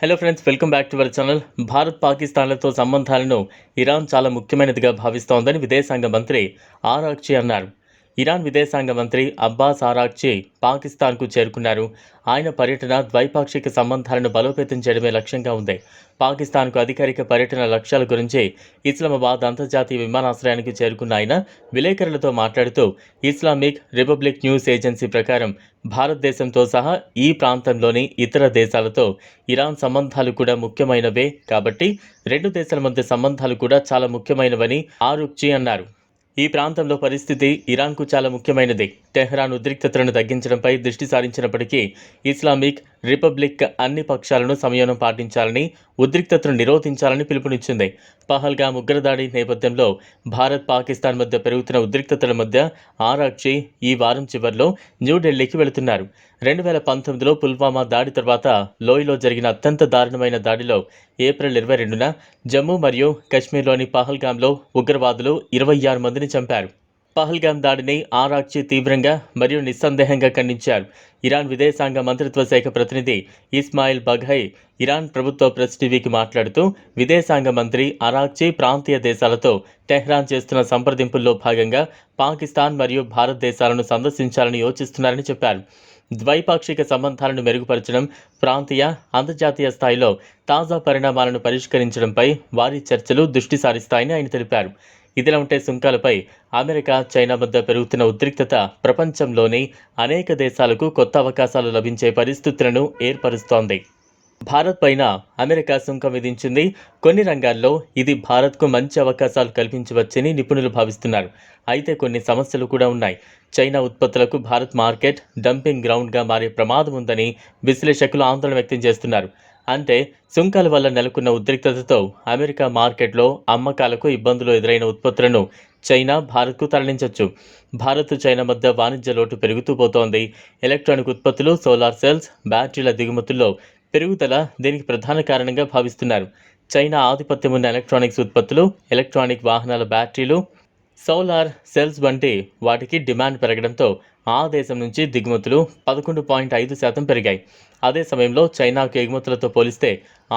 Hello friends welcome back to our channel Bharat పాకిస్తాన్లతో సంబంధాలను Iran చాలా ముఖ్యమైనదిగా భావిస్తోందని విదేశాంగ మంత్రి ఆరాక్షి అన్నారు ఇరాన్ విదేశాంగ మంత్రి అబ్బాస్ ఆరాక్చి పాకిస్తాన్కు చేరుకున్నారు. ఆయన పర్యటన ద్వైపాక్షిక సంబంధాలను బలోపేతం చేయడమే లక్ష్యంగా ఉంది. పాకిస్తాన్కు అధికారిక పర్యటన లక్ష్యాల గురించి ఇస్లామాబాద్ అంతర్జాతీయ విమానాశ్రయానికి చేరుకున్న ఆయన విలేకరులతో మాట్లాడుతూ ఇస్లామిక్ రిపబ్లిక్ న్యూస్ ఏజెన్సీ ప్రకారం భారతదేశంతో సహా ఈ ప్రాంతంలోని ఇతర దేశాలతో ఇరాన్ సంబంధాలు కూడా ముఖ్యమైనవే కాబట్టి రెండు దేశాల మధ్య సంబంధాలు కూడా చాలా ముఖ్యమైనవని ఆరుక్చి అన్నారు. ఈ ప్రాంతంలో పరిస్థితి ఇరాన్కు చాలా ముఖ్యమైనది. టెహ్రాన్ ఉద్రిక్తతలను తగ్గించడంపై దృష్టి సారించినప్పటికీ ఇస్లామిక్ రిపబ్లిక్ అన్ని పక్షాలను సంయమనం పాటించాలని ఉద్రిక్తతను నిరోధించాలని పిలుపునిచ్చింది. పహల్గా ఉగ్రదాడి నేపథ్యంలో భారత్ పాకిస్తాన్ మధ్య పెరుగుతున్న ఉద్రిక్తతల మధ్య ఆరాక్షి ఈ వారం చివరిలో న్యూఢిల్లీకి వెళుతున్నారు. రెండు వేల పంతొమ్మిదిలో పుల్వామా దాడి తర్వాత లోయలో జరిగిన అత్యంత దారుణమైన దాడిలో ఏప్రిల్ ఇరవై రెండున జమ్మూ మరియు కశ్మీర్లోని పహల్గామ్లో ఉగ్రవాదులు ఇరవై ఆరు మందిని చంపారు. పహల్గాం దాడిని ఆరాక్చి తీవ్రంగా మరియు నిస్సందేహంగా ఖండించారు. ఇరాన్ విదేశాంగ మంత్రిత్వ శాఖ ప్రతినిధి ఇస్మాయిల్ బఘై ఇరాన్ ప్రభుత్వ ప్రెస్ టీవీకి మాట్లాడుతూ విదేశాంగ మంత్రి అరాక్చి ప్రాంతీయ దేశాలతో టెహ్రాన్ చేస్తున్న సంప్రదింపుల్లో భాగంగా పాకిస్తాన్ మరియు భారతదేశాలను సందర్శించాలని యోచిస్తున్నారని చెప్పారు. ద్వైపాక్షిక సంబంధాలను మెరుగుపరచడం ప్రాంతీయ అంతర్జాతీయ స్థాయిలో తాజా పరిణామాలను పరిష్కరించడంపై వారి చర్చలు దృష్టి సారిస్తాయని ఆయన తెలిపారు. ఇదిలా ఉంటే సుంకాలపై అమెరికా చైనా మధ్య పెరుగుతున్న ఉద్రిక్తత ప్రపంచంలోని అనేక దేశాలకు కొత్త అవకాశాలు లభించే పరిస్థితులను ఏర్పరుస్తోంది. భారత్ పైన అమెరికా సుంకం విధించింది. కొన్ని రంగాల్లో ఇది భారత్కు మంచి అవకాశాలు కల్పించవచ్చని నిపుణులు భావిస్తున్నారు. అయితే కొన్ని సమస్యలు కూడా ఉన్నాయి. చైనా ఉత్పత్తులకు భారత్ మార్కెట్ డంపింగ్ గ్రౌండ్గా మారే ప్రమాదం ఉందని విశ్లేషకులు ఆందోళన వ్యక్తం చేస్తున్నారు. అంటే సుంకాల వల్ల నెలకొన్న ఉద్రిక్తతతో అమెరికా మార్కెట్లో అమ్మకాలకు ఇబ్బందులు ఎదురైన ఉత్పత్తులను చైనా భారత్కు తరలించవచ్చు భారత్ చైనా మధ్య వాణిజ్య లోటు పెరుగుతూ పోతోంది. ఎలక్ట్రానిక్ ఉత్పత్తులు సోలార్ సెల్స్ బ్యాటరీల దిగుమతుల్లో పెరుగుదల దీనికి ప్రధాన కారణంగా భావిస్తున్నారు. చైనా ఆధిపత్యం ఉన్న ఎలక్ట్రానిక్స్ ఉత్పత్తులు ఎలక్ట్రానిక్ వాహనాల బ్యాటరీలు సోలార్ సెల్స్ వంటి వాటికి డిమాండ్ పెరగడంతో ఆ దేశం నుంచి దిగుమతులు పదకొండు పాయింట్ ఐదు శాతం పెరిగాయి. అదే సమయంలో చైనాకు ఎగుమతులతో పోలిస్తే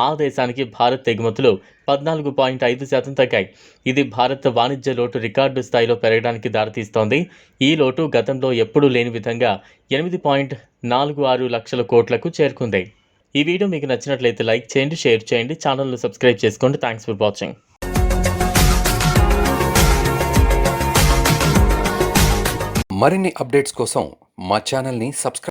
ఆ దేశానికి భారత్ ఎగుమతులు పద్నాలుగు పాయింట్ ఐదు శాతం తగ్గాయి. ఇది భారత్ వాణిజ్య లోటు రికార్డు స్థాయిలో పెరగడానికి దారితీస్తోంది. ఈ లోటు గతంలో ఎప్పుడూ లేని విధంగా ఎనిమిది పాయింట్ నాలుగు ఆరు లక్షల కోట్లకు చేరుకుంది. ఈ వీడియో మీకు నచ్చినట్లయితే లైక్ చేయండి షేర్ చేయండి ఛానల్ను సబ్స్క్రైబ్ చేసుకోండి. Thanks for watching. మరిన్ని అప్డేట్స్ కోసం మా ఛానల్ని సబ్స్క్రైబ్